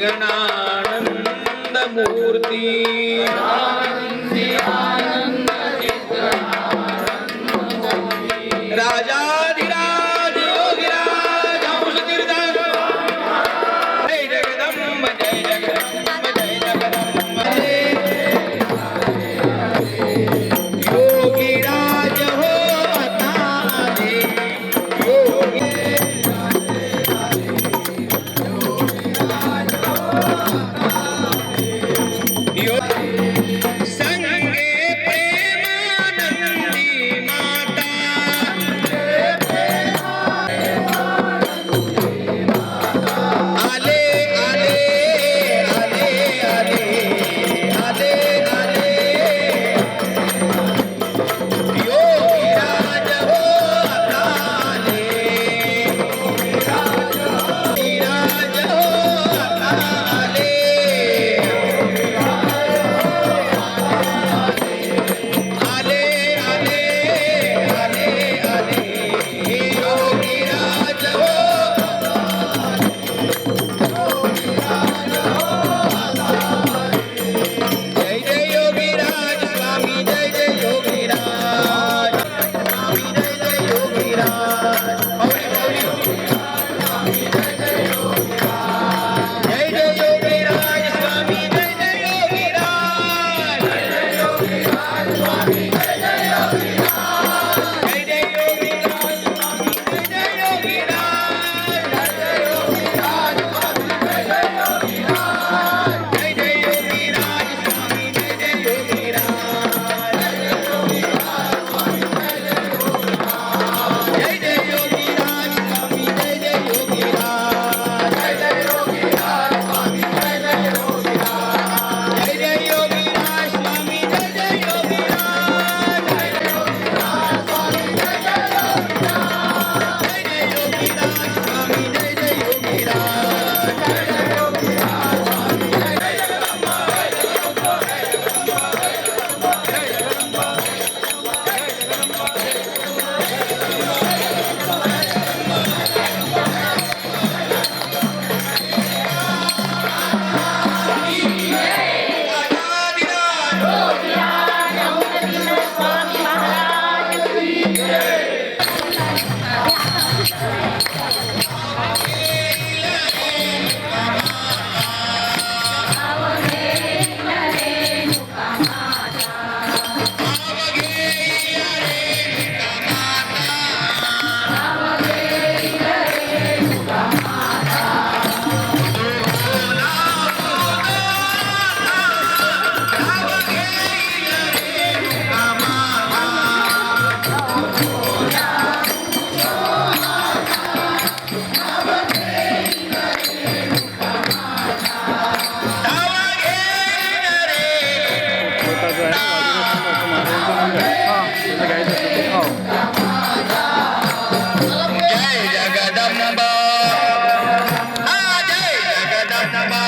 गणानन्दमूर्ति राजा Bye.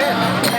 Yeah.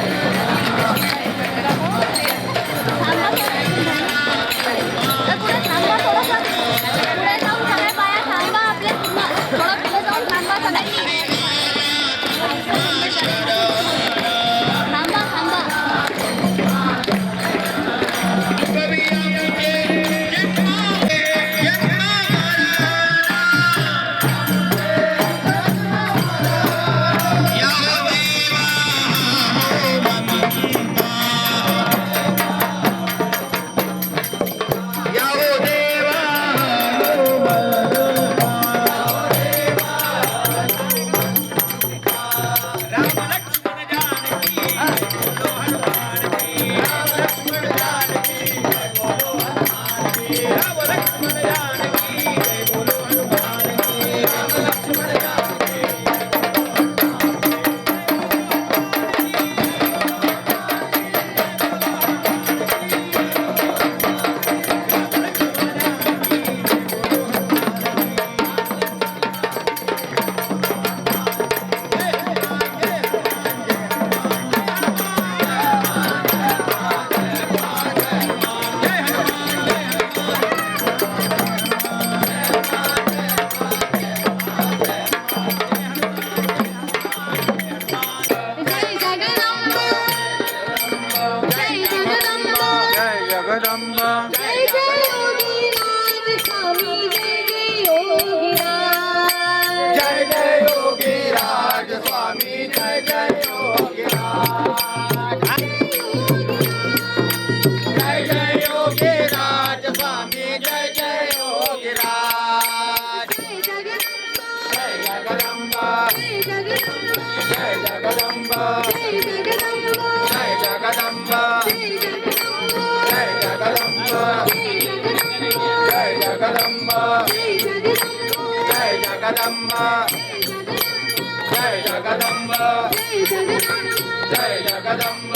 Jagadamba. జయ జగదంబ. జయ జగదంబ.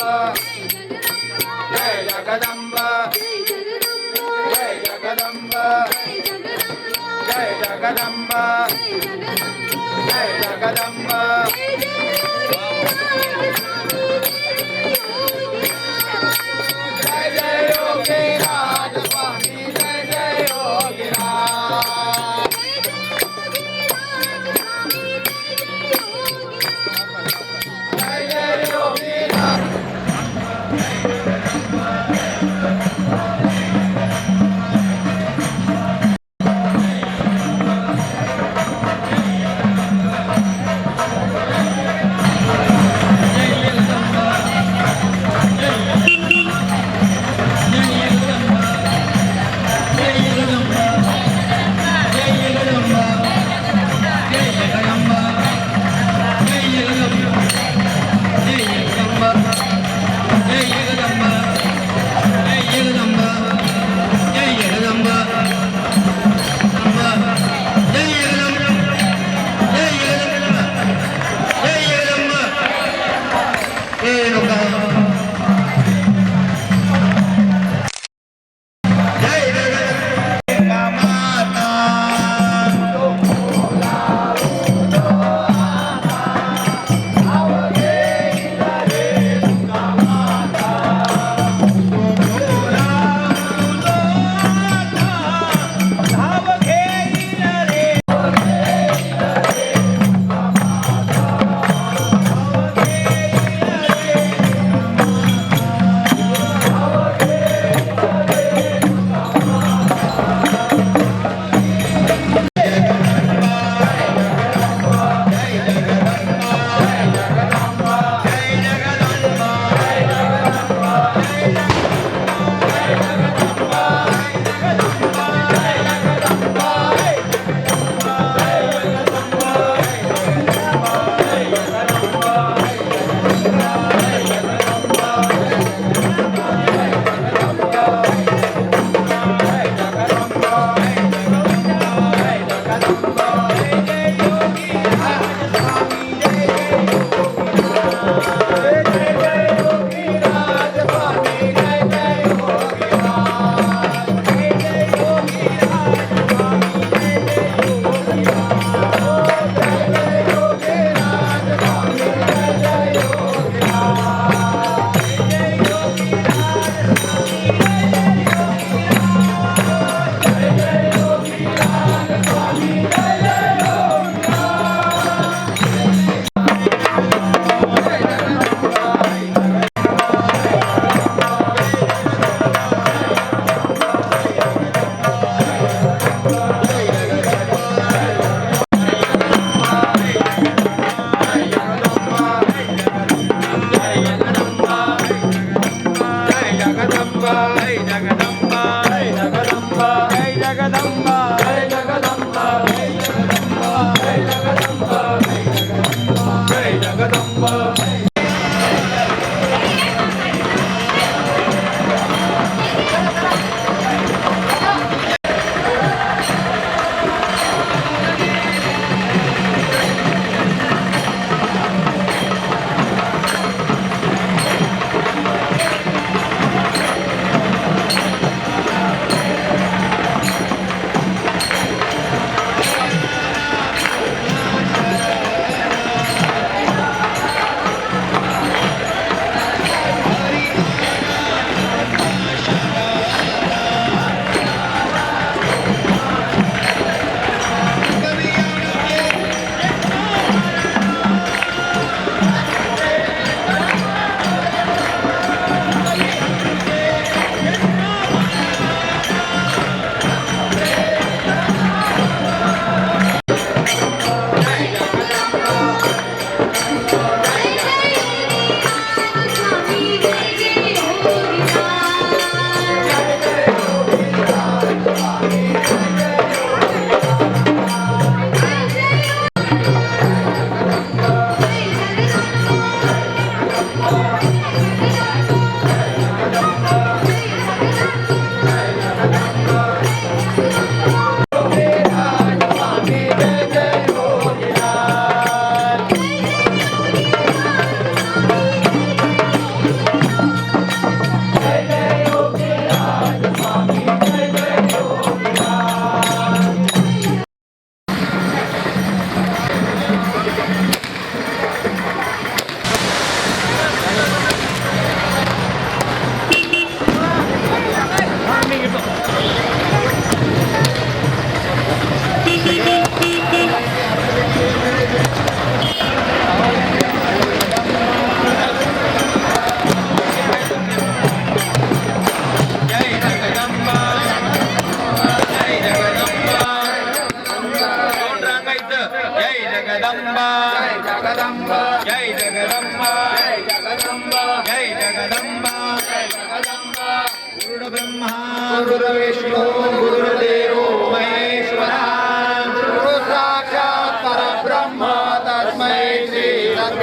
జయ జగదంబ. జయ జగదంబ. జయ జగదంబ. జయ జగదంబ.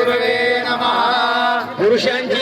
గురువే నమ. పురుషంచి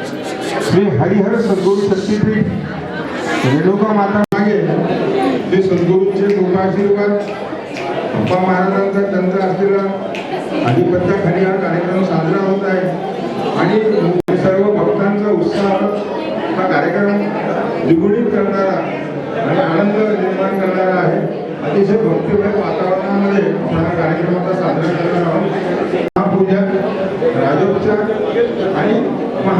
श्री हरिहर सद्गुरु शक्तीपीठ रेणुका माता मागे श्री सद्गुरूंचे कृपाशीर्वाद अप्पा महाराजांचा चंद्र असलेला आधिपत्याखाली हा कार्यक्रम साजरा होत आहे. आणि सर्व भक्तांचा उत्साह हा कार्यक्रम द्विगुणित करणारा आणि आनंद निर्माण करणारा आहे. अतिशय भक्तिमय वातावरणामध्ये आपण हा कार्यक्रम आता साजरा करणार आहोत. महापूजा राजोपचार आणि महा